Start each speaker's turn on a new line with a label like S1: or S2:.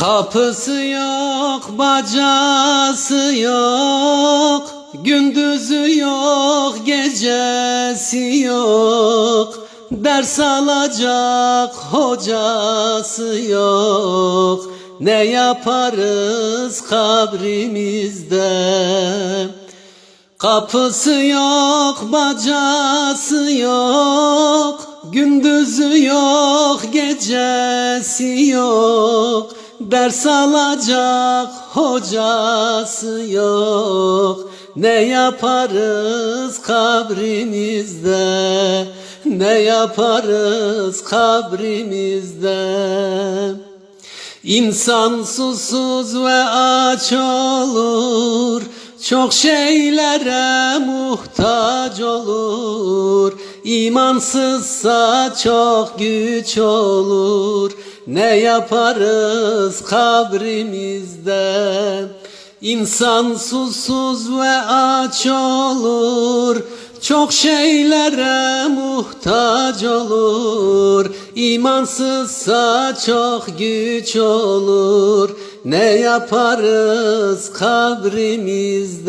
S1: Kapısı yok, bacası yok, gündüzü yok, gecesi yok. Ders alacak hocası yok. Ne yaparız kabrimizde? Kapısı yok, bacası yok, gündüzü yok, gecesi yok. Ders alacak hocası yok. Ne yaparız kabrimizde? Ne yaparız kabrimizde? İnsan susuz ve aç olur Çok şeylere muhtaç olur. İmansızsa çok güç olur. Ne yaparız kabrimizde? İnsan susuz ve aç olur. Çok şeylere muhtaç olur İmansızsa çok güç olur. Ne yaparız kabrimizde